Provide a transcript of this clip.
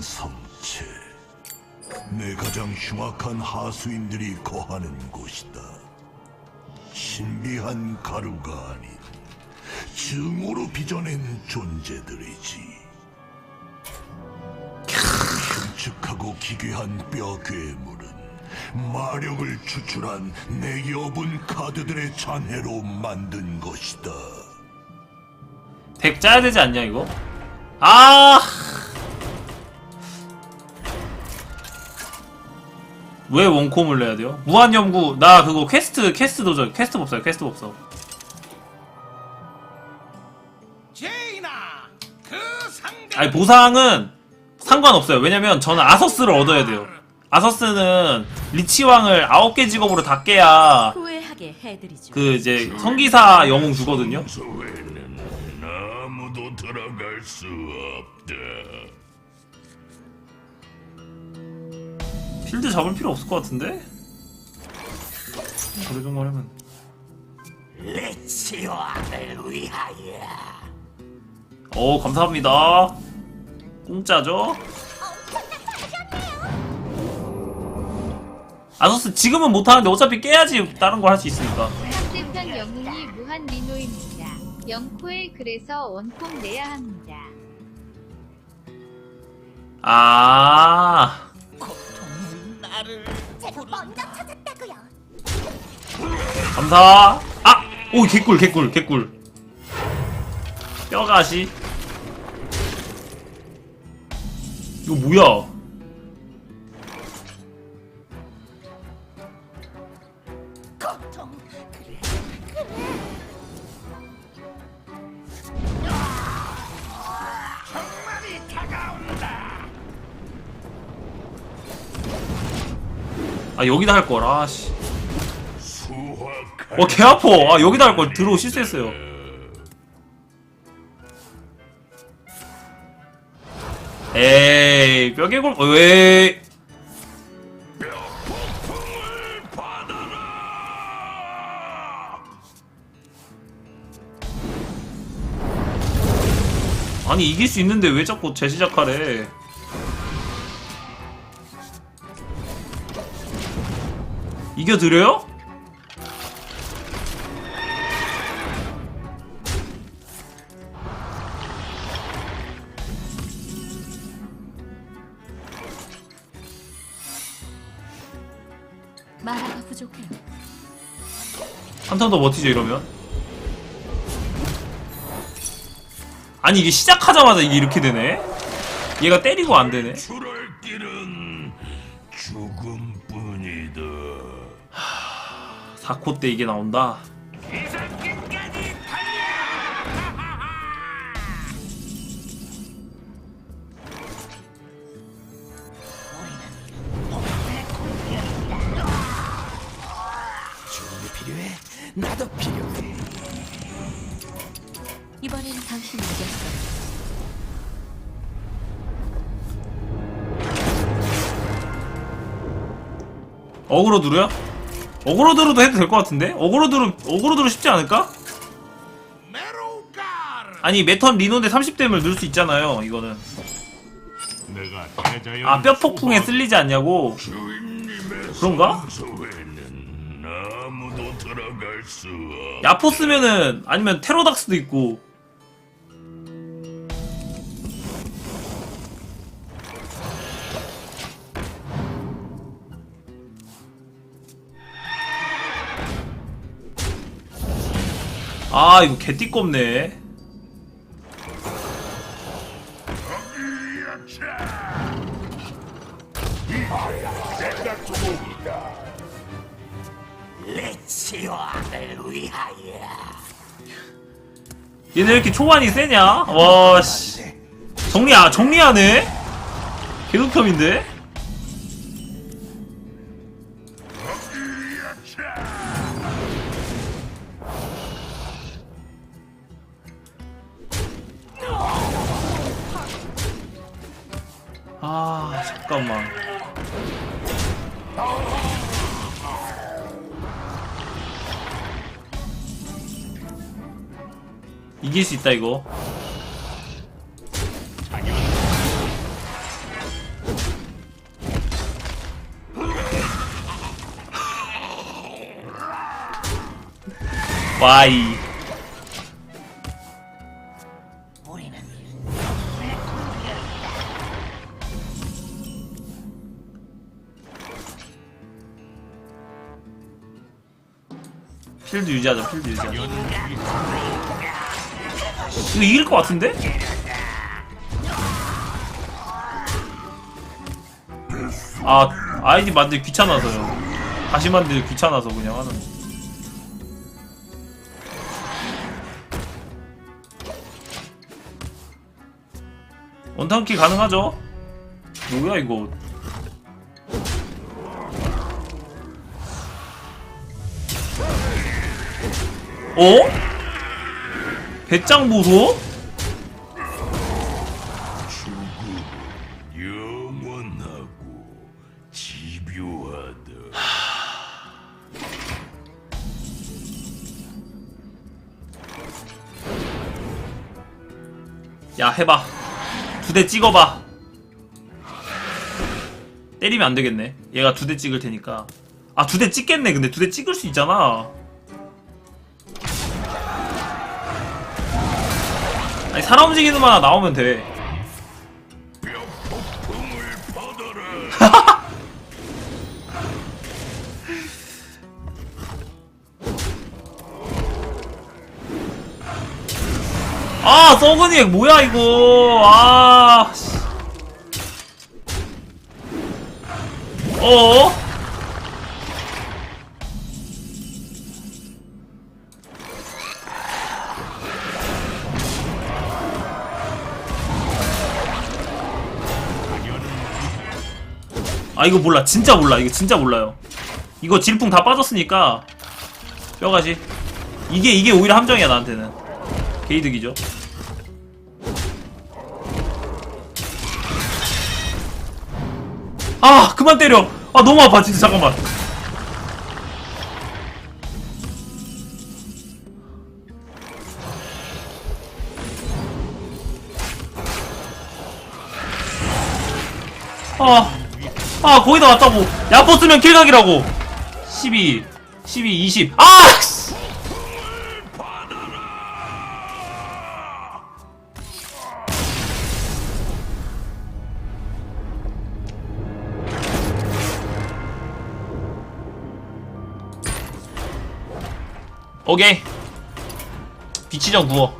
성체. 내 가장 흉악한 하수인들이 거하는 곳이다. 신비한 가루가 아닌 증오로 빚어낸 존재들이지. 흉측하고 기괴한 뼈 괴물은 마력을 추출한 내 여분 카드들의 잔해로 만든 것이다. 덱 짜야 되지 않냐 이거? 아! 왜 원콤을 내야 돼요? 무한연구 나 그거 퀘스트 퀘스트 도전 퀘스트 법사요 퀘스트 법사 제이나 그 상대 아니 보상은 상관없어요 왜냐면 저는 아서스를 얻어야 돼요 아서스는 리치왕을 9개 직업으로 다 깨야 후회하게 해드리죠. 그 이제 성기사 영웅 주거든요 소에는 아무도 들어갈 수 없다. 필드 잡을 필요 없을 것 같은데? 그래 정도 하면 레치와를 위하여 오 감사합니다 공짜죠? 아서스 지금은 못하는데 어차피 깨야지 다른 걸 할 수 있으니까 상대편 영웅이 무한 리노입니다. 영코에 그래서 원콤 내야 합니다. 아 나를 제가 먼저 찾았다고요. 감사 아! 오 개꿀 개꿀 개꿀 뼈가시 이거 뭐야 아 여기다 할 걸 아씨. 수확할 와개 아파. 아 여기다 할걸 들어 실수했어요. 에이 뼈개골 왜 받아라. 아니 이길 수 있는데 왜 자꾸 재시작하래 이겨드려요? 마라가 부족해요. 한턴 더 버티죠 이러면 아니 이게 시작하자마자 이게 이렇게 되네 얘가 때리고 안 되네 출할 4코 때 이게 나온다 이상끝까지 달려 준비 필요해 나도 필요해 이번엔 당신이 이겼어요. 어그로드로요? 어그로드로도 해도 될 것 같은데? 어그로드로 어그로드로 쉽지 않을까? 아니 메턴 리노데 30댐을 넣을 수 있잖아요 이거는 아 뼈폭풍에 쓸리지 않냐고 그런가? 야포 쓰면은 아니면 테로닥스도 있고 아 이거 개띠껍네 얘네 왜 이렇게 초반이 세냐? 와씨 정리 아 정리하네? 개극혐인데? 아 잠깐만. 이길 수 있다 이거. 와이. 필드 유지하자 필드 유지하자 이거 이길 것 같은데? 아 아이디 만들기 귀찮아서요 다시 만들기 귀찮아서 그냥 하는 원탄키 가능하죠? 뭐야 이거 어? 배짱 보소? 영원하고 집요하다. 야 해봐 두 대 찍어봐 때리면 안 되겠네 얘가 두 대 찍을 테니까 아 두 대 찍겠네 근데 두 대 찍을 수 있잖아 아니 사람 움직이는 만 나오면 돼. 아 썩은 이액 뭐야 이거 아 씨. 어? 아 이거 몰라. 진짜 몰라. 이거 진짜 몰라요. 이거 질풍 다 빠졌으니까 뼈가지. 이게 이게 오히려 함정이야 나한테는. 게이득이죠. 아 그만 때려. 아 너무 아파 진짜. 잠깐만. 아, 아 거의 다 왔다고 야포 쓰면 킬각이라고 12 12 20 아! 씨! 오케이 비치전 구워